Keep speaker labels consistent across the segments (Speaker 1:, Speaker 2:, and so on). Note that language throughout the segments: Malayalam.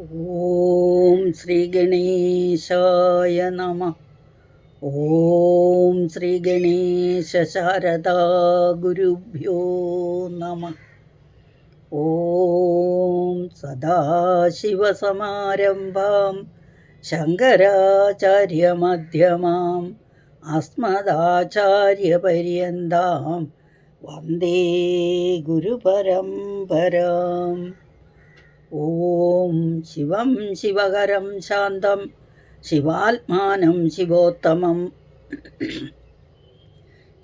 Speaker 1: ഓം ശ്രീ ഗണേശായ നമ. ഓം ശ്രീ ഗണേശ ശാരദാ ഗുരുഭ്യോ നമ. ഓം സദാശിവസമാരംഭാം ശങ്കരാചാര്യമധ്യമാം അസ്മദാചാര്യപര്യന്താം വന്ദേ ഗുരുപരമ്പരാം. ഓം ശിവം ശിവകരം ശാന്തം ശിവാത്മാനം ശിവോത്തമം.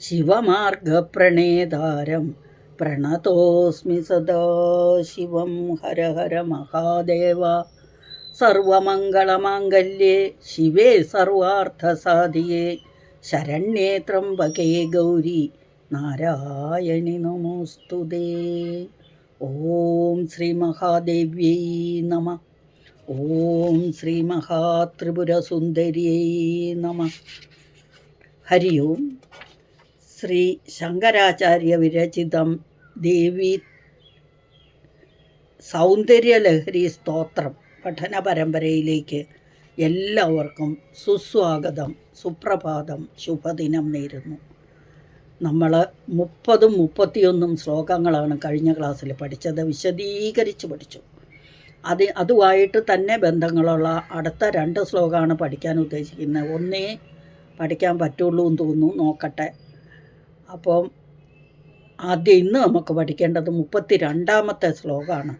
Speaker 1: ശിവമാർഗപ്രണേതാരം പ്രണതോസ്മി സദാശിവം ഹര ഹര മഹാദേവ. സർവമംഗളമാംഗല്യേ ശിവേ സർവാർത്ഥസാധിയേ. ശരണ്യേ ത്രംബകേ ഗൗരി നാരായണി നമോസ്തുതേ. ഓം ശ്രീ മഹാദേവ്യൈ നമ. ഓം ശ്രീ മഹാത്രിപുരസുന്ദരിയൈ നമ. ഹരി ഓം. ശ്രീ ശങ്കരാചാര്യ വിരചിതം ദേവി സൗന്ദര്യലഹരി സ്തോത്രം പഠന പരമ്പരയിലേക്ക് എല്ലാവർക്കും സുസ്വാഗതം. സുപ്രഭാതം. ശുഭദിനം നേരുന്നു. നമ്മൾ മുപ്പതും മുപ്പത്തിയൊന്നും ശ്ലോകങ്ങളാണ് കഴിഞ്ഞ ക്ലാസ്സിൽ പഠിച്ചത്. വിശദീകരിച്ച് പഠിച്ചു. അത് അതുമായിട്ട് തന്നെ ബന്ധങ്ങളുള്ള അടുത്ത രണ്ട് ശ്ലോകമാണ് പഠിക്കാൻ ഉദ്ദേശിക്കുന്നത്. ഒന്നേ പഠിക്കാൻ പറ്റുള്ളൂ എന്ന് തോന്നുന്നു. നോക്കട്ടെ. അപ്പം ആദ്യം ഇന്ന് നമുക്ക് പഠിക്കേണ്ടത് മുപ്പത്തി രണ്ടാമത്തെ ശ്ലോകമാണ്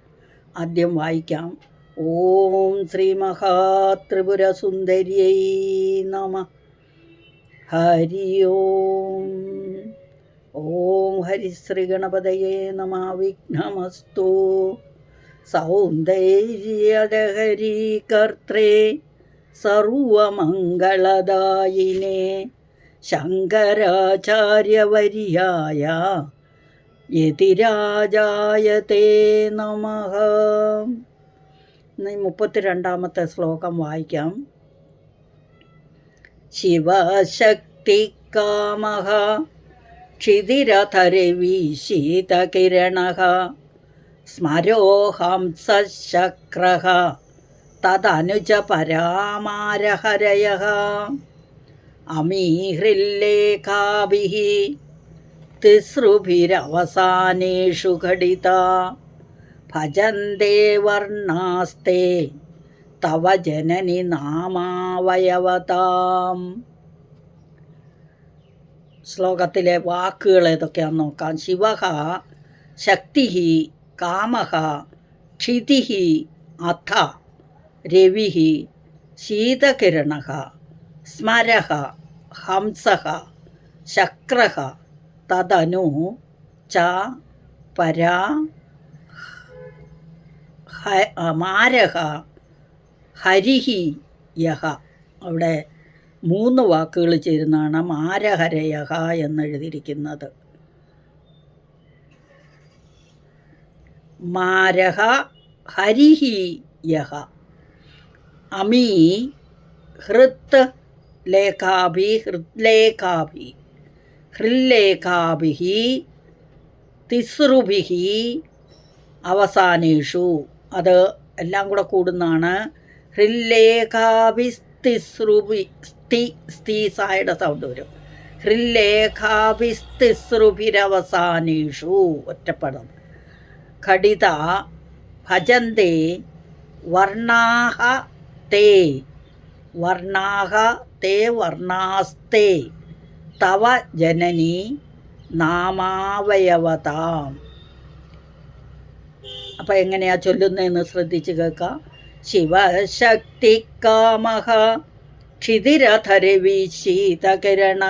Speaker 1: ആദ്യം വായിക്കാം. ഓം ശ്രീ മഹാത്രിപുര സുന്ദര്യൈ നമ. ഹരി ഓം. ഓം ഹരിശ്രീ ഗണപതയേ നമ വിഘ്നമസ്തു. സൗന്ദര്യഹരി കർത്തേ സർവമംഗളദായിനേ ശങ്കരാചാര്യവര്യായ യതിരാജായ തേ നമ മുപ്പത്തിരണ്ടാമത്തെ ശ്ലോകം വായിക്കാം. ശിവശക്തികാമഃ ക്ഷിതിരഥരവീശീതകിരണः സ്മരോഹംസശക്രः തദനുജപരാമാരഹരയः അമീഹൃല്ലേഖാഭിः തിസൃഭിരവസാനേഷു ഘടിതാ ഭജന്തേ വർണാസ്തേ തവ ജനനി നാമാവയവതാം. ശ്ലോകത്തിലെ വാക്കുകൾ ഏതൊക്കെയാണെന്ന് നോക്കാം. ശിവഹ ശക്തി കാമഹ ക്ഷിതി അഥ രവി ശീതകിരണ സ്മര ഹംസ ശക്ര തദനു ച പരാ മാരഹ ഹരിഹി യഹ. അവിടെ മൂന്ന് വാക്കുകൾ ചേരുന്നതാണ് മാരഹരയഹ എന്നെഴുതിയിരിക്കുന്നത്. മാരഹ ഹരിഹി യഹ. അമീ ഹൃത്ത് ലേഖാഭി ഹൃദ്ലേഖാഭി ഹൃല്ലേഖാഭി തിസ്രുഭി അവസാനേഷു. അത് എല്ലാം കൂടെ കൂടുന്നതാണ് ഹൃല്ലേഖാഭിസ്തിസ്രുഭി സ്തി സായുടെ സൗണ്ട് വരും. ഹൃല്ലേഖാഭിസ്തിസ്രുഭിരവസാനേഷു ഒറ്റപ്പദം ഘടിത ഭജന്തേ വർണാഹ തേ. വർണാഹ തേ വർണാസ്തേ തവ ജനനി നാമാവയവതാം. അപ്പം എങ്ങനെയാ ചൊല്ലുന്നതെന്ന് ശ്രദ്ധിച്ച് കേൾക്കാം. ശിവശക്തികാമഹ ക്ഷിതിരഥരവിശീതകിരണ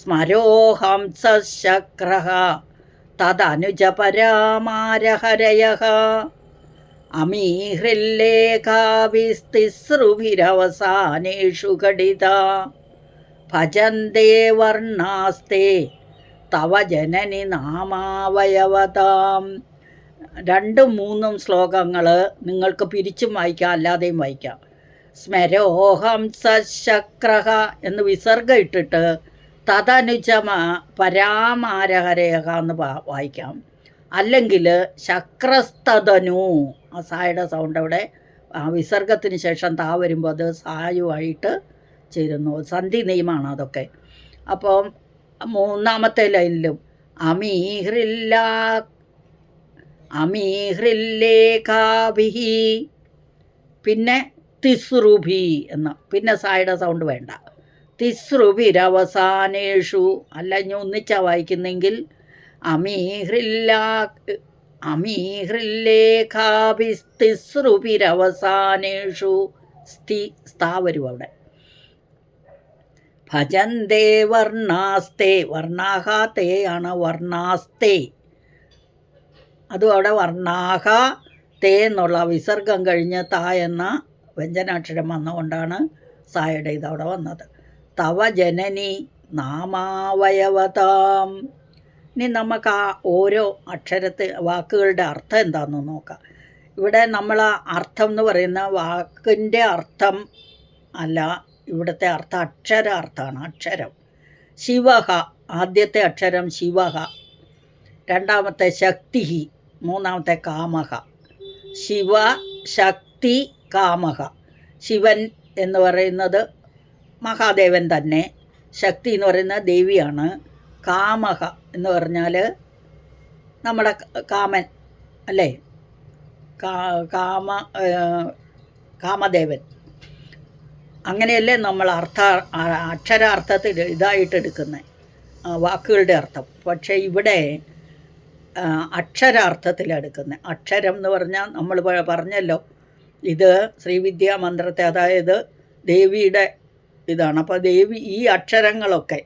Speaker 1: സ്മരോഹംസശക്ര തദനുജപരാമാരഹരയ അമീഹൃല്ലേഖാവിസ്തിസ്രുവിരവസാനേഷു ഘടിത. ഭജന്തേ വർണാസ്തേ തവ ജനനി നാമാവയവതാം. രണ്ടും മൂന്നും ശ്ലോകങ്ങൾ നിങ്ങൾക്ക് പിരിച്ചും വായിക്കാം അല്ലാതെയും വായിക്കാം. സ്മരോഹം സശക്രഹ എന്ന് വിസർഗ ഇട്ടിട്ട് തദനുജമ പരാമാരഹരേഹ എന്ന് വായിക്കാം. അല്ലെങ്കിൽ ശക്രസ്തതനു ആ സായുടെ സൗണ്ട് അവിടെ വിസർഗത്തിന് ശേഷം താ വരുമ്പോൾ അത് സായുമായിട്ട് ചേരുന്നു. സന്ധി നിയമമാണ് അതൊക്കെ. അപ്പം മൂന്നാമത്തെ ലൈനിലും അമീഹ്രില്ല അമീഹ്രില്ലേഖാഭിഹി. പിന്നെ തിസ്രുഭി എന്ന്. പിന്നെ സായുടെ സൗണ്ട് വേണ്ട. തിസ്രുഭിരവസാനേഷു. അല്ല ഇനി ഒന്നിച്ചാ വായിക്കുന്നെങ്കിൽ അമീഹ്രില്ല അമീഹ്രില്ലേഖാഭിസ്തിസ്രുഭിരവസാനേഷു. സ്ഥി സ്ഥാ വരും അവിടെ. ഭജന്തേ വർണാസ്തേ. വർണാഹ തേ ആണ് വർണാസ്തേ. അതും അവിടെ വർണാഹ തേ എന്നുള്ള വിസർഗം കഴിഞ്ഞ് താ എന്ന വ്യഞ്ജനാക്ഷരം വന്നുകൊണ്ടാണ് സായുടെ ഇതവിടെ വന്നത്. തവ ജനനി നാമാവയവതാം. ഇനി നമുക്ക് ആ ഓരോ അക്ഷരത്തെ വാക്കുകളുടെ അർത്ഥം എന്താണെന്ന് നോക്കാം. ഇവിടെ നമ്മൾ അർത്ഥം എന്ന് പറയുന്ന വാക്കിന്റെ അർത്ഥം അല്ല ഇവിടുത്തെ അർത്ഥം അക്ഷര അർത്ഥമാണ് അക്ഷരം. ശിവഹ ആദ്യത്തെ അക്ഷരം ശിവഹ. രണ്ടാമത്തെ ശക്തി മൂന്നാമത്തെ കാമഹ. ശിവ ശക്തി കാമഹ. ശിവൻ എന്ന് പറയുന്നത് മഹാദേവൻ തന്നെ. ശക്തി എന്ന് പറയുന്ന ദേവിയാണ്. കാമഹ എന്ന് പറഞ്ഞാൽ നമ്മുടെ കാമൻ അല്ലേ? കാമ കാമദേവൻ. അങ്ങനെയല്ലേ നമ്മൾ അർത്ഥ അക്ഷരാർത്ഥത്തിൽ ഇതായിട്ട് എടുക്കുന്നത്. വാക്കുകളുടെ അർത്ഥം. പക്ഷേ ഇവിടെ അക്ഷരാർത്ഥത്തിലെടുക്കുന്നത് അക്ഷരം എന്ന് പറഞ്ഞാൽ നമ്മൾ പറഞ്ഞല്ലോ. ഇത് ശ്രീവിദ്യാ മന്ത്രത്തെ അതായത് ദേവിയുടെ ഇതാണ്. അപ്പോൾ ദേവി ഈ അക്ഷരങ്ങളൊക്കെ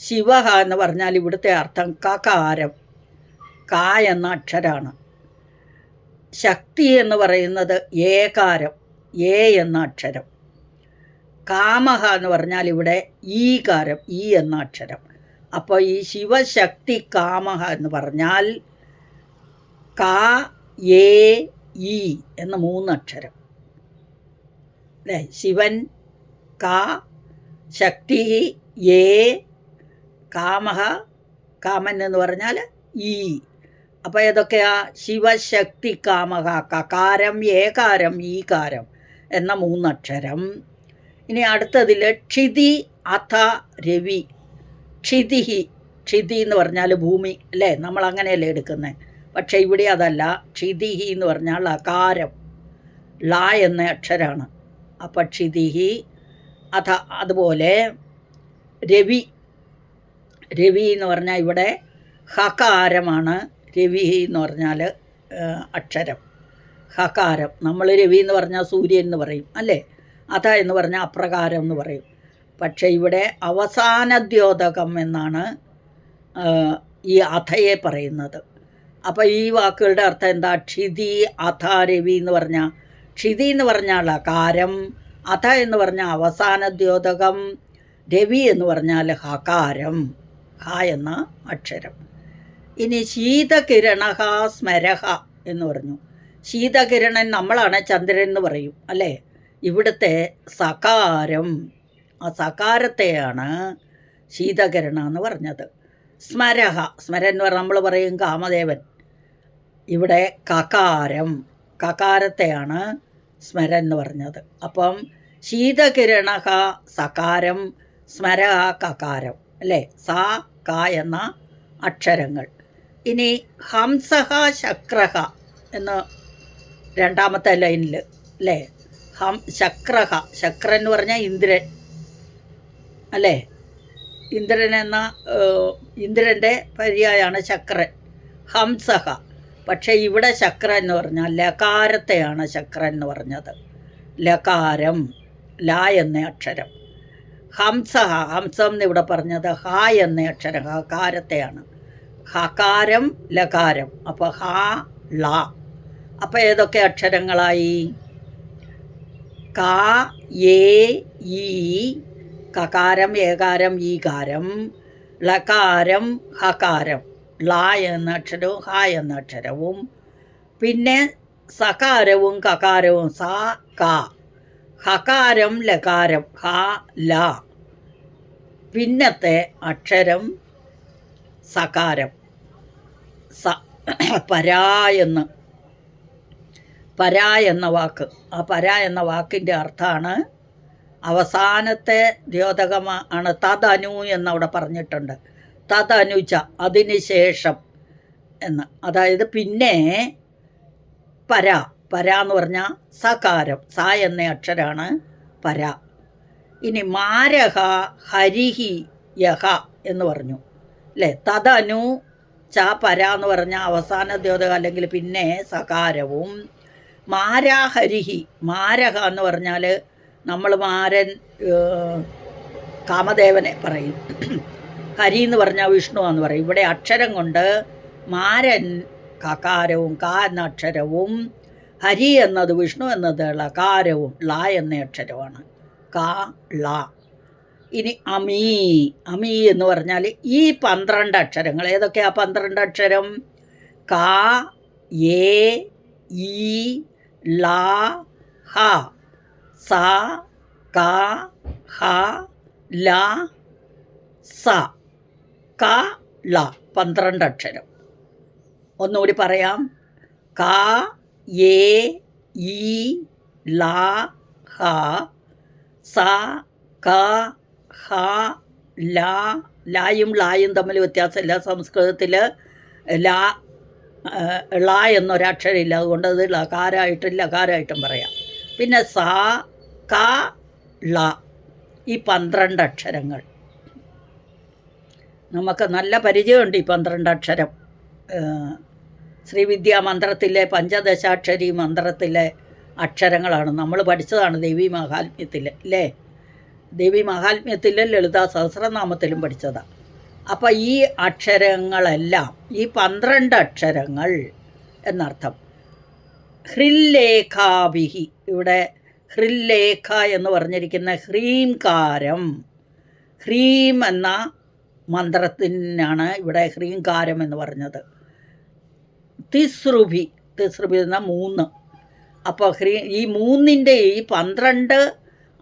Speaker 1: ശിവഹ എന്ന് പറഞ്ഞാൽ ഇവിടുത്തെ അർത്ഥം കകാരം. കാ എന്ന അക്ഷരമാണ് ശക്തി എന്ന് പറയുന്നത് ഏകാരം ഏ എന്ന അക്ഷരം. കാമഹ എന്ന് പറഞ്ഞാൽ ഇവിടെ ഈകാരം ഈ എന്ന അക്ഷരം. അപ്പോൾ ഈ ശിവശക്തി കാമഹ എന്ന് പറഞ്ഞാൽ കാ ഏ ഈ എന്ന മൂന്നക്ഷരം. അല്ലേ ശിവൻ കാ ശക്തി ഏ കാമഹ കാമൻ എന്ന് പറഞ്ഞാൽ ഈ. അപ്പോൾ ഏതൊക്കെയാ? ശിവശക്തി കാമഹ കകാരം ഏകാരം ഈകാരം എന്ന മൂന്നക്ഷരം. ഇനി അടുത്തതിൽ ക്ഷിതി അഥ രവി. ക്ഷിതിഹി ക്ഷിതി എന്ന് പറഞ്ഞാൽ ഭൂമി. അല്ലേ നമ്മൾ അങ്ങനെയല്ലേ എടുക്കുന്നത്? പക്ഷേ ഇവിടെ അതല്ല. ക്ഷിതിഹി എന്ന് പറഞ്ഞാൽ അകാരം. ല എന്ന അക്ഷരാണ്. അപ്പം ക്ഷിതിഹി അഥ അതുപോലെ രവി. രവി എന്ന് പറഞ്ഞാൽ ഇവിടെ ഹകാരമാണ്. രവി എന്ന് പറഞ്ഞാൽ അക്ഷരം. ഹകാരം. നമ്മൾ രവി എന്ന് പറഞ്ഞാൽ സൂര്യൻ എന്ന് പറയും അല്ലേ? അഥ എന്ന് പറഞ്ഞാൽ അപ്രകാരം എന്ന് പറയും. പക്ഷേ ഇവിടെ അവസാന ദ്യോതകം എന്നാണ് ഈ അഥയെ പറയുന്നത്. അപ്പോൾ ഈ വാക്കുകളുടെ അർത്ഥം എന്താ? ക്ഷിതി അഥ രവി എന്ന് പറഞ്ഞാൽ ക്ഷിതി എന്ന് പറഞ്ഞാൽ അകാരം അഥ എന്ന് പറഞ്ഞാൽ അവസാന ദ്യോതകം രവി എന്ന് പറഞ്ഞാൽ ഹകാരം ഹ എന്ന അക്ഷരം. ഇനി ശീതകിരണഹ സ്മരഹ എന്ന് പറഞ്ഞു. ശീതകിരണൻ നമ്മളാണ് ചന്ദ്രൻ എന്ന് പറയും അല്ലേ? ഇവിടുത്തെ സകാരം ആ സകാരത്തെയാണ് ശീതകിരണ എന്ന് പറഞ്ഞത്. സ്മരഹ. സ്മരൻ എന്ന് പറഞ്ഞാൽ നമ്മൾ പറയും കാമദേവൻ. ഇവിടെ കകാരം. കകാരത്തെയാണ് സ്മരൻ എന്ന് പറഞ്ഞത്. അപ്പം ശീതകിരണഹ സകാരം സ്മര കകാരം. അല്ലേ? സ ക എന്ന അക്ഷരങ്ങൾ. ഇനി ഹംസഹ ശക്രഹ എന്ന് രണ്ടാമത്തെ ലൈനിൽ അല്ലേ? ഹം ശക്രഹ. ശക്രൻ എന്ന് പറഞ്ഞാൽ ഇന്ദ്രൻ. അല്ലേ? ഇന്ദ്രൻ എന്ന ഇന്ദ്രന്റെ പര്യായാണ് ശക്രൻ ഹംസഹ. പക്ഷേ ഇവിടെ ചക്ര എന്ന് പറഞ്ഞാൽ ലകാരത്തെയാണ് ശക്രൻ എന്ന് പറഞ്ഞത്. ലകാരം ല എന്ന അക്ഷരം. ഹംസഹ ഹംസം എന്ന് ഇവിടെ പറഞ്ഞത് ഹ എന്ന അക്ഷരം ഹകാരത്തെയാണ്. ഹകാരം ലകാരം. അപ്പോൾ ഹ ള. അപ്പോൾ ഏതൊക്കെ അക്ഷരങ്ങളായി? കാ എ ഈ കകാരം ഏകാരം ഈകാരം ലകാരം ഹകാരം. ല എന്ന അക്ഷരവും ഹ എന്ന അക്ഷരവും. പിന്നെ സകാരവും കകാരവും സ ക. ഹകാരം ലകാരം ഹ ല. പിന്നത്തെ അക്ഷരം സകാരം. സ പരാ എന്ന്. പരാ എന്ന വാക്ക്. ആ പരാ എന്ന വാക്കിന്റെ അർത്ഥമാണ് അവസാനത്തെ ദ്യോതകമാണ് തദനു എന്നവിടെ പറഞ്ഞിട്ടുണ്ട്. തതനുച അതിന് ശേഷം എന്ന്. അതായത് പിന്നെ പര. പര എന്ന് പറഞ്ഞാൽ സകാരം. സ എന്ന അക്ഷരാണ് പര. ഇനി മാരഹ ഹരിഹി യഹ എന്ന് പറഞ്ഞു. അല്ലേ? തതനു ച പര എന്ന് പറഞ്ഞാൽ അവസാന ദ്യോതക അല്ലെങ്കിൽ പിന്നെ സകാരവും. മാരാഹരിഹി മാരഹ എന്ന് പറഞ്ഞാൽ നമ്മൾ മാരൻ കാമദേവനെ പറയും. ഹരി എന്ന് പറഞ്ഞാൽ വിഷ്ണു എന്ന് പറയും. ഇവിടെ അക്ഷരം കൊണ്ട് മാരൻ കകാരവും കാ എന്ന അക്ഷരവും ഹരി എന്നത് വിഷ്ണു എന്നത് ലകാരവും ള എന്ന അക്ഷരമാണ് കാ ള. ഇനി അമീ അമീ എന്ന് പറഞ്ഞാൽ ഈ പന്ത്രണ്ട് അക്ഷരങ്ങൾ. ഏതൊക്കെയാ പന്ത്രണ്ട് അക്ഷരം? കാ എ ഈ ല ഹ. സ ക ഹ ല സ. ക ല പന്ത്രണ്ട് അക്ഷരം. ഒന്നുകൂടി പറയാം. ക എ ഇ ല ഹ. സ ക ഹ ല. ലായും ലായും തമ്മിൽ വ്യത്യാസമില്ല. സംസ്കൃതത്തിൽ ലാ ള എന്നൊരക്ഷരമില്ല അതുകൊണ്ട് അത് ലകാരായിട്ടും ലകാരായിട്ടും പറയാം. പിന്നെ സ ക ള ഈ പന്ത്രണ്ട് അക്ഷരങ്ങൾ. നമുക്ക് നല്ല പരിചയമുണ്ട് ഈ പന്ത്രണ്ട് അക്ഷരം. ശ്രീവിദ്യാ മന്ത്രത്തിലെ പഞ്ചദശാക്ഷരി മന്ത്രത്തിലെ അക്ഷരങ്ങളാണ്. നമ്മൾ പഠിച്ചതാണ് ദേവി മഹാത്മ്യത്തിൽ അല്ലേ? ദേവി മഹാത്മ്യത്തിൽ ലളിതാ സഹസ്രനാമത്തിലും പഠിച്ചതാണ് അപ്പോൾ ഈ അക്ഷരങ്ങളെല്ലാം ഈ പന്ത്രണ്ട് അക്ഷരങ്ങൾ എന്നർത്ഥം. ഹ്രില്ലേഖാഭിഹി. ഇവിടെ ഹ്രില്ലേഖ എന്ന് പറഞ്ഞിരിക്കുന്ന ഹ്രീംകാരം. ഹ്രീം എന്ന മന്ത്രത്തിനാണ് ഇവിടെ ഹ്രീംകാരം എന്ന് പറഞ്ഞത്. തിസ്രുഭി. തിസ്രുഭി എന്ന മൂന്ന്. അപ്പോൾ ഹ്രീ ഈ മൂന്നിന്റെ ഈ പന്ത്രണ്ട്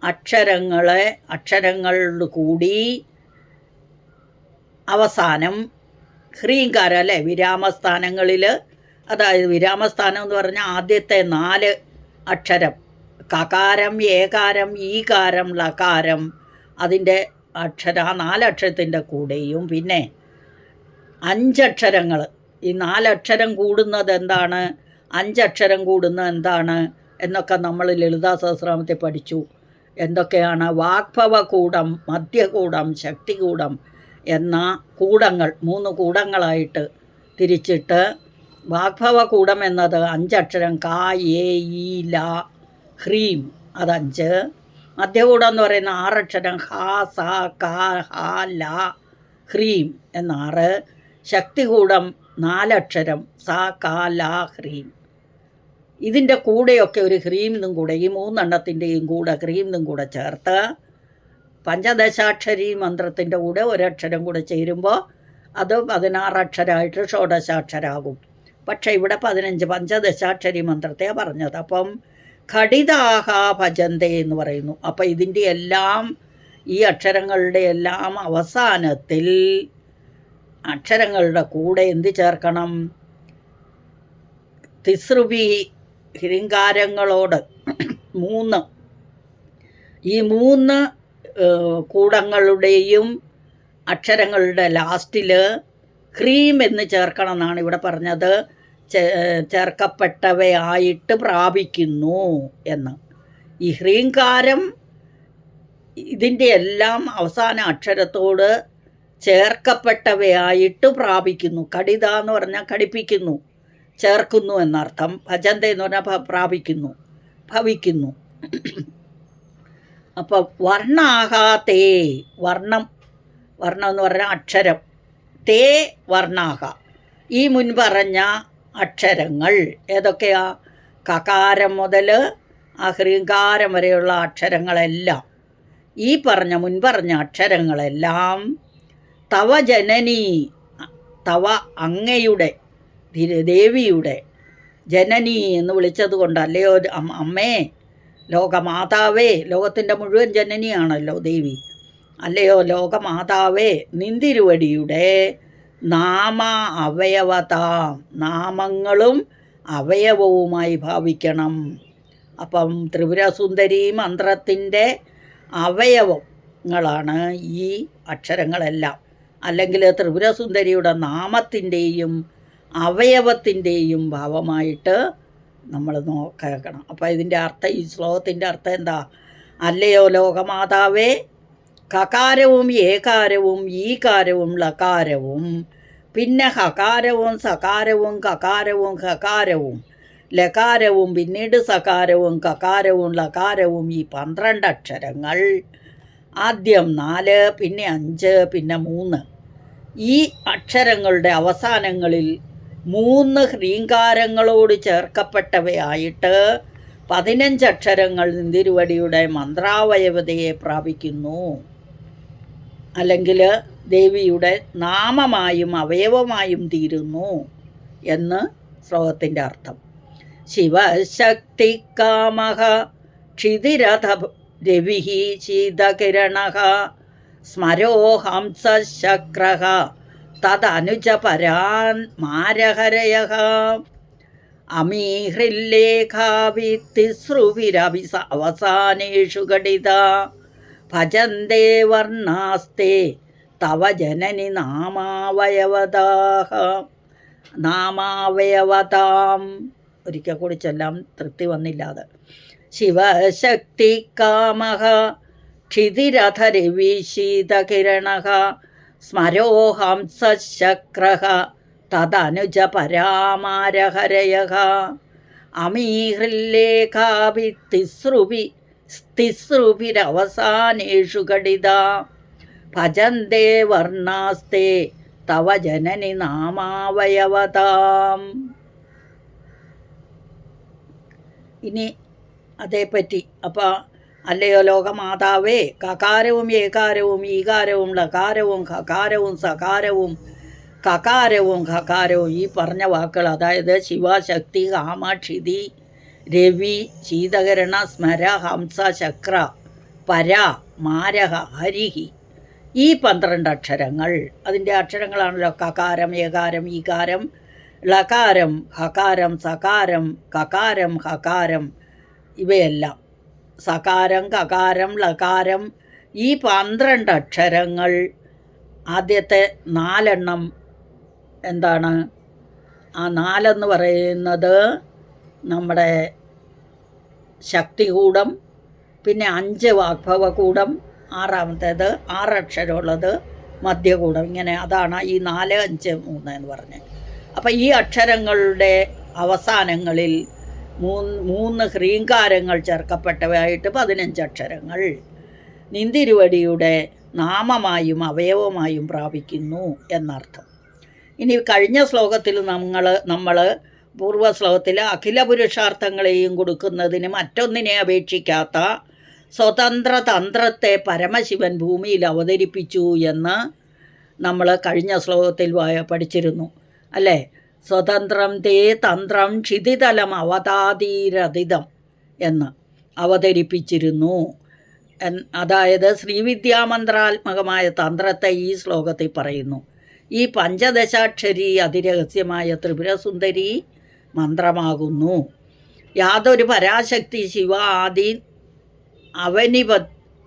Speaker 1: അക്ഷരങ്ങളെ അക്ഷരങ്ങളിൽ കൂടി അവസാനം ഹ്രീംകാരം അല്ലേ? വിരാമസ്ഥാനങ്ങളിൽ അതായത് വിരാമസ്ഥാനം എന്ന് പറഞ്ഞാൽ ആദ്യത്തെ നാല് അക്ഷരം. കകാരം ഏകാരം ഈകാരം ലകാരം അതിന്റെ അക്ഷര ആ നാലക്ഷരത്തിന്റെ കൂടെയും. പിന്നെ അഞ്ചക്ഷരങ്ങൾ ഈ നാലക്ഷരം കൂടുന്നത് എന്താണ്? അഞ്ചക്ഷരം കൂടുന്നത് എന്താണ്? എന്നൊക്കെ നമ്മൾ ലളിതാ സഹസ്രാമത്തിൽ പഠിച്ചു. എന്തൊക്കെയാണ്? വാഗ്ഭവകൂടം മധ്യകൂടം ശക്തികൂടം എന്ന കൂടങ്ങൾ മൂന്ന് കൂടങ്ങളായിട്ട് തിരിച്ചിട്ട് വാഗ്ഭവകൂടം എന്നത് അഞ്ചക്ഷരം കാ എ ഇ ല ഹ്രീം അതഞ്ച്. മധ്യകൂടം എന്ന് പറയുന്ന ആറക്ഷരം ഹാ സ കാ ഹാ ല ഹ്രീം എന്നാറ്. ശക്തികൂടം നാലക്ഷരം സ കാ ല ഹ്രീം. ഇതിന്റെ കൂടെയൊക്കെ ഒരു ഹ്രീമിനും കൂടെ ഈ മൂന്നെണ്ണത്തിന്റെയും കൂടെ ഹ്രീമിനും കൂടെ ചേർത്ത് പഞ്ചദശാക്ഷരി മന്ത്രത്തിന്റെ കൂടെ ഒരക്ഷരം കൂടെ ചേരുമ്പോൾ അത് പതിനാറക്ഷരമായിട്ട് ഷോഡശാക്ഷരാകും. പക്ഷേ ഇവിടെ പതിനഞ്ച് പഞ്ചദശാക്ഷരി മന്ത്രത്തെ പറഞ്ഞത്. അപ്പം ഘടിതാഹ ഭജന്തേ എന്ന് പറയുന്നു. അപ്പം ഇതിന്റെ എല്ലാം ഈ അക്ഷരങ്ങളുടെ എല്ലാം അവസാനത്തിൽ അക്ഷരങ്ങളുടെ കൂടെ എന്ത് ചേർക്കണം? തിസൃപി ഹിരിങ്കാരങ്ങളോട് മൂന്ന്. ഈ മൂന്ന് കൂടങ്ങളുടെയും അക്ഷരങ്ങളുടെ ലാസ്റ്റിൽ ക്രീം എന്ന് ചേർക്കണം എന്നാണ് ഇവിടെ പറഞ്ഞത്. ചേർക്കപ്പെട്ടവയായിട്ട് പ്രാപിക്കുന്നു എന്ന്. ഈ ഹ്രീങ്കാരം ഇതിന്റെ എല്ലാം അവസാന അക്ഷരത്തോട് ചേർക്കപ്പെട്ടവയായിട്ട് പ്രാപിക്കുന്നു. കടിത എന്ന് പറഞ്ഞാൽ കടിപ്പിക്കുന്നു ചേർക്കുന്നു എന്നർത്ഥം. ഭജന്ത എന്ന് പറഞ്ഞാൽ പ്രാപിക്കുന്നു ഭവിക്കുന്നു. അപ്പോൾ വർണാഹാത്തേ വർണം വർണം എന്ന് പറഞ്ഞാൽ അക്ഷരം. തേ വർണാഹ. ഈ മുൻ പറഞ്ഞ അക്ഷരങ്ങൾ. ഏതൊക്കെയാ? കകാരം മുതൽ അഹ്രീങ്കാരം വരെയുള്ള അക്ഷരങ്ങളെല്ലാം. ഈ പറഞ്ഞ മുൻ പറഞ്ഞ അക്ഷരങ്ങളെല്ലാം തവ ജനനി തവ അങ്ങയുടെ ദേവിയുടെ ജനനി എന്ന് വിളിച്ചത് കൊണ്ട് അല്ലയോ അമ്മേ ലോകമാതാവേ ലോകത്തിന്റെ മുഴുവൻ ജനനിയാണല്ലോ ദേവി. അല്ലയോ ലോകമാതാവേ നിന്തിരുവടിയുടെ നാമ അവയവതാം. നാമങ്ങളും അവയവവുമായി ഭാവിക്കണം. അപ്പം ത്രിപുരസുന്ദരി മന്ത്രത്തിന്റെ അവയവങ്ങളാണ് ഈ അക്ഷരങ്ങളെല്ലാം. അല്ലെങ്കിൽ ത്രിപുരസുന്ദരിയുടെ നാമത്തിന്റെയും അവയവത്തിന്റെയും ഭാവമായിട്ട് നമ്മൾ നോക്കണം അപ്പോൾ ഇതിന്റെ അർത്ഥം ഈ ശ്ലോകത്തിന്റെ അർത്ഥം എന്താ? അല്ലയോ ലോകമാതാവേ കകാരവും ഏകാരവും ഈകാരവും ലകാരവും. പിന്നെ ഹകാരവും സകാരവും കകാരവും ഹകാരവും. ലകാരവും പിന്നീട് സകാരവും കകാരവും ലകാരവും. ഈ പന്ത്രണ്ട് അക്ഷരങ്ങൾ. ആദ്യം നാല് പിന്നെ അഞ്ച് പിന്നെ മൂന്ന്. ഈ അക്ഷരങ്ങളുടെ അവസാനങ്ങളിൽ മൂന്ന് ഹ്രീങ്കാരങ്ങളോട് ചേർക്കപ്പെട്ടവയായിട്ട് പതിനഞ്ച് അക്ഷരങ്ങൾ നിന്തിരുവടിയുടെ മന്ത്രാവയവതയെ പ്രാപിക്കുന്നു. അല്ലെങ്കിൽ ദേവിയുടെ നാമമായും അവയവമായും തീരുന്നു എന്ന് ശ്ലോകത്തിന്റെ അർത്ഥം. ശിവശക്തി കാമഹ ക്ഷിതിരഥ രവി ശീതകിരണ സ്മരോ ഹംസശക്ര തദനുജ പരാൻ മാരഹരയ ഘടിത ഭജന്തേ വർണാസ്തേ തവ ജനനി നാമാവയവതാഹ നാമാവയവതാം. ഒരിക്കൽ കൂടി ചൊല്ലാം തൃപ്തി വന്നില്ലാതെ ശിവശക്തി കാമഹ ക്ഷിതിരഥരവി സ്മരോഹം സശക്ര തദനുജ പരാമാരഹരയ അമീഹൃല്ലേഖാഭിത്തിസൃഭി തിസൃഭിരവസാനേഷു ഘടിത ഭജന്തേ വർണാസ്തേ തവ ജനനി നാമാവയവതാം. ഇനി അതേപ്പറ്റി അപ്പോൾ അല്ലയോ ലോകമാതാവേ കകാരവും ഏകാരവും ഈകാരവും ലകാരവും ഖകാരവും സകാരവും കകാരവും ഖകാരവും ഈ പറഞ്ഞ വാക്കുകൾ അതായത് ശിവശക്തി കാമാക്ഷിതി രവി ശീതകരണ സ്മര ഹംസ ചക്ര പര മാരഹ ഹരിഹി. ഈ പന്ത്രണ്ട് അക്ഷരങ്ങൾ. അതിന്റെ അക്ഷരങ്ങളാണല്ലോ. കകാരം ഏകാരം ഈകാരം ലകാരം ഹകാരം സകാരം കകാരം ഹകാരം. ഇവയെല്ലാം. സകാരം കകാരം ലകാരം. ഈ പന്ത്രണ്ട് അക്ഷരങ്ങൾ ആദ്യത്തെ നാലെണ്ണം എന്താണ്? ആ നാലെന്ന് പറയുന്നത് നമ്മുടെ ശക്തികൂടം പിന്നെ അഞ്ച് വാഗ്ഭവകൂടം ആറാമത്തേത് ആറക്ഷരമുള്ളത് മധ്യകൂടം. ഇങ്ങനെ അതാണ് ഈ നാല് അഞ്ച് മൂന്ന് എന്ന് പറഞ്ഞ്. അപ്പം ഈ അക്ഷരങ്ങളുടെ അവസാനങ്ങളിൽ മൂന്ന് മൂന്ന് ഹ്രീങ്കാരങ്ങൾ ചേർക്കപ്പെട്ടവയായിട്ട് പതിനഞ്ച് അക്ഷരങ്ങൾ നിന്തിരുവടിയുടെ നാമമായും അവയവമായും പ്രാപിക്കുന്നു എന്നർത്ഥം. ഇനി കഴിഞ്ഞ ശ്ലോകത്തിൽ നമ്മൾ നമ്മൾ പൂർവ ശ്ലോകത്തിൽ അഖില പുരുഷാർത്ഥങ്ങളെയും കൊടുക്കുന്നതിന് മറ്റൊന്നിനെ അപേക്ഷിക്കാത്ത സ്വതന്ത്ര തന്ത്രത്തെ പരമശിവൻ ഭൂമിയിൽ അവതരിപ്പിച്ചു എന്ന് നമ്മൾ കഴിഞ്ഞ ശ്ലോകത്തിൽ പഠിച്ചിരുന്നു. അല്ലേ? സ്വതന്ത്രം തേ തന്ത്രം ക്ഷിതിതലം അവതാതീരതിതം എന്ന് അവതരിപ്പിച്ചിരുന്നു. അതായത് ശ്രീവിദ്യാമന്ത്രാത്മകമായ തന്ത്രത്തെ ഈ ശ്ലോകത്തിൽ പറയുന്നു. ഈ പഞ്ചദശാക്ഷരി അതിരഹസ്യമായ ത്രിപുരസുന്ദരി മന്ത്രമാകുന്നു. യാതൊരു പരാശക്തി ശിവ ആദി അവനി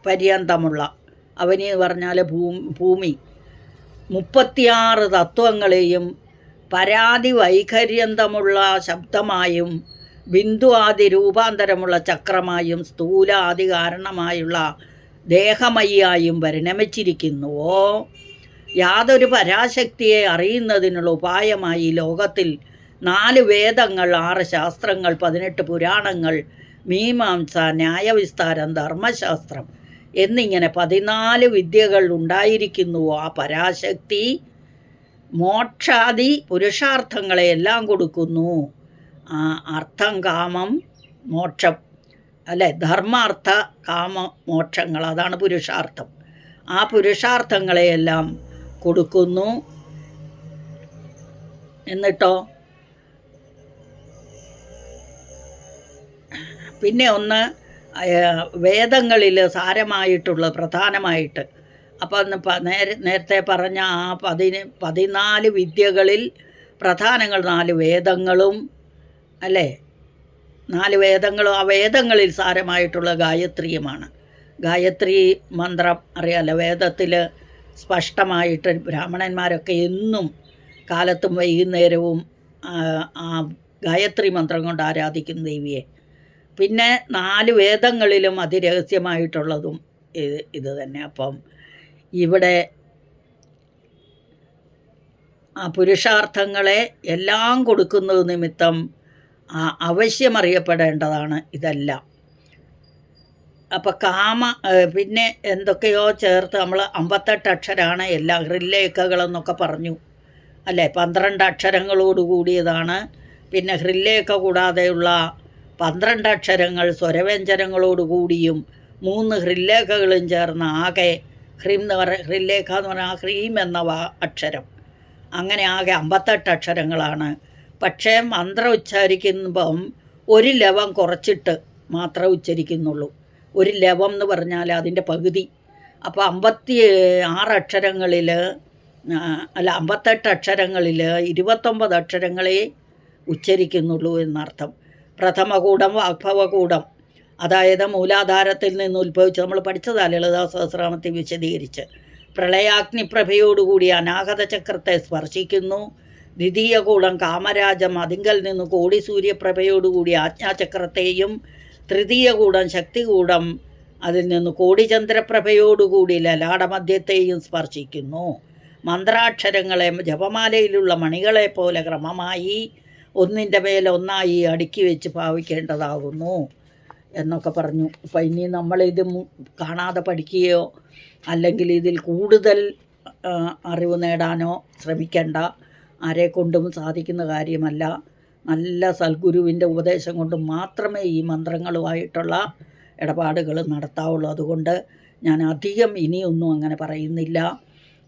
Speaker 1: പര്യന്തമുള്ള അവനി എന്ന് പറഞ്ഞാൽ ഭൂ ഭൂമി. മുപ്പത്തിയാറ് തത്വങ്ങളെയും പരാതി വൈഖര്യന്തമുള്ള ശബ്ദമായും ബിന്ദു ആദി രൂപാന്തരമുള്ള ചക്രമായും സ്ഥൂല ആദി കാരണമായുള്ള ദേഹമയ്യായും പരിണമിച്ചിരിക്കുന്നുവോ? യാതൊരു പരാശക്തിയെ അറിയുന്നതിനുള്ള ഉപായമായി ലോകത്തിൽ നാല് വേദങ്ങൾ ആറ് ശാസ്ത്രങ്ങൾ പതിനെട്ട് പുരാണങ്ങൾ മീമാംസ ന്യായവിസ്താരം ധർമ്മശാസ്ത്രം എന്നിങ്ങനെ പതിനാല് വിദ്യകൾ ഉണ്ടായിരിക്കുന്നുവോ ആ പരാശക്തി മോക്ഷാദി പുരുഷാർത്ഥങ്ങളെ എല്ലാം കൊടുക്കുന്നു. ആ അർത്ഥം കാമം മോക്ഷം അല്ലെ ധർമാർത്ഥ കാമ മോക്ഷങ്ങൾ അതാണ് പുരുഷാർത്ഥം. ആ പുരുഷാർത്ഥങ്ങളെയെല്ലാം കൊടുക്കുന്നു. എന്നിട്ടോ? പിന്നെ ഒന്ന് വേദങ്ങളിൽ സാരമായിട്ടുള്ള പ്രധാനമായിട്ട്. അപ്പോൾ നേരെ നേര നേരത്തെ പറഞ്ഞ ആ പതിന് പതിനാല് വിദ്യകളിൽ പ്രധാനങ്ങൾ നാല് വേദങ്ങളും അല്ലേ? നാല് വേദങ്ങളും ആ വേദങ്ങളിൽ സാരമായിട്ടുള്ള ഗായത്രിയുമാണ്. ഗായത്രി മന്ത്രം അറിയാലോ വേദത്തിൽ സ്പഷ്ടമായിട്ട് ബ്രാഹ്മണന്മാരൊക്കെ എന്നും കാലത്തും വൈകുന്നേരവും ആ ഗായത്രി മന്ത്രം കൊണ്ട് ആരാധിക്കുന്ന ദേവിയെ. പിന്നെ നാല് വേദങ്ങളിലും അതിരഹസ്യമായിട്ടുള്ളതും ഇത് ഇത് തന്നെ. അപ്പം ഇവിടെ ആ പുരുഷാർത്ഥങ്ങളെ എല്ലാം കൊടുക്കുന്നത് നിമിത്തം ആ അറിയപ്പെടേണ്ടതാണ് ഇതെല്ലാം. അപ്പം കാമ പിന്നെ എന്തൊക്കെയോ ചേർത്ത് നമ്മൾ അമ്പത്തെട്ട് അക്ഷരമാണ് എല്ലാ ഹൃല്ലേഖകളെന്നൊക്കെ പറഞ്ഞു. അല്ലേ? പന്ത്രണ്ട് അക്ഷരങ്ങളോട് കൂടിയതാണ് പിന്നെ ഹൃല്ലേഖ കൂടാതെയുള്ള പന്ത്രണ്ട് അക്ഷരങ്ങൾ സ്വരവ്യഞ്ജനങ്ങളോട് കൂടിയും മൂന്ന് ഹൃല്ലേഖകളും ചേർന്ന ആകെ ഹ്രീം എന്ന് പറ ഹൃല്ലേഖ എന്ന് പറഞ്ഞാൽ ഹ്രീം എന്ന അക്ഷരം. അങ്ങനെ ആകെ അമ്പത്തെട്ട് അക്ഷരങ്ങളാണ് പക്ഷേ മന്ത്രം ഉച്ചാരിക്കുമ്പം ഒരു ലവം കുറച്ചിട്ട് മാത്രമേ ഉച്ചരിക്കുന്നുള്ളൂ. ഒരു ലവം എന്ന് പറഞ്ഞാൽ അതിന്റെ പകുതി. അപ്പോൾ അമ്പത്തി ആറ് അക്ഷരങ്ങളിൽ അല്ല അമ്പത്തെട്ട് അക്ഷരങ്ങളിൽ ഇരുപത്തൊമ്പത് അക്ഷരങ്ങളെ ഉച്ചരിക്കുന്നുള്ളൂ എന്നർത്ഥം. പ്രഥമകൂടം വാഗ്ഭവകൂടം അതായത് മൂലാധാരത്തിൽ നിന്ന് ഉത്ഭവിച്ച് നമ്മൾ പഠിച്ചതാ ലളിതാ സഹസ്രാമത്തെ വിശദീകരിച്ച്. പ്രളയാഗ്നിപ്രഭയോടുകൂടി അനാഗത ചക്രത്തെ സ്പർശിക്കുന്നു. ദ്വിതീയ കൂടം കാമരാജം അതിങ്കൽ നിന്ന് കോടി സൂര്യപ്രഭയോടുകൂടി ആജ്ഞാചക്രത്തെയും തൃതീയ കൂടം ശക്തികൂടം അതിൽ നിന്ന് കോടിചന്ദ്രപ്രഭയോടുകൂടി ലലാടമധ്യത്തെയും സ്പർശിക്കുന്നു. മന്ത്രാക്ഷരങ്ങളെ ജപമാലയിലുള്ള മണികളെ പോലെ ക്രമമായി ഒന്നിന്റെ മേൽ ഒന്നായി അടുക്കി വെച്ച് ഭാവിക്കേണ്ടതാകുന്നു എന്നൊക്കെ പറഞ്ഞു. അപ്പം ഇനി നമ്മളിത് കാണാതെ പഠിക്കുകയോ അല്ലെങ്കിൽ ഇതിൽ കൂടുതൽ അറിവ് നേടാനോ ശ്രമിക്കേണ്ട. ആരെ കൊണ്ടും സാധിക്കുന്ന കാര്യമല്ല. നല്ല സൽഗുരുവിന്റെ ഉപദേശം കൊണ്ട് മാത്രമേ ഈ മന്ത്രങ്ങളുമായിട്ടുള്ള ഇടപാടുകൾ നടത്താവുള്ളൂ. അതുകൊണ്ട് ഞാൻ അധികം ഇനിയൊന്നും അങ്ങനെ പറയുന്നില്ല.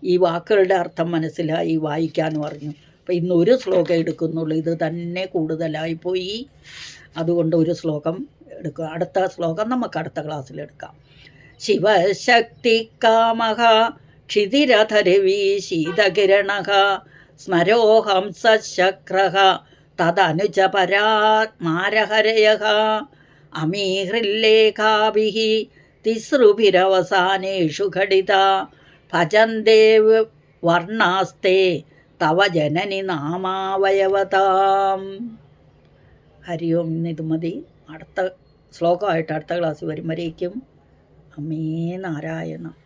Speaker 1: ഈ വാക്കുകളുടെ അർത്ഥം മനസ്സിലായി വായിക്കാൻ പറഞ്ഞു. അപ്പോൾ ഇന്ന് ഒരു ശ്ലോകം എടുക്കുന്നുള്ളൂ. ഇത് തന്നെ കൂടുതലായി പോയി അതുകൊണ്ട് ഒരു ശ്ലോകം എടുക്കുക. അടുത്ത ശ്ലോകം നമുക്ക് അടുത്ത ക്ലാസ്സിൽ എടുക്കാം. ശിവശക്തി കാമഹ ക്ഷിതിരധരവി ശീതകിരണ സ്മരോഹംസശക്രഃ തദനുജ പരാത്മാരഹരയ അമീഹൃല്ലേഖാഭിः തിസൃഭിരവസാനേഷു ഘടിത ഭജന്തേവ് വർണാസ്തേ തവ ജനനി നാമാവയവതാം. ഹരി ഓം ഇത് മതി. അടുത്ത ശ്ലോകമായിട്ട് അടുത്ത ക്ലാസ് വരും. വരേക്കും. അമ്മേ നാരായണ.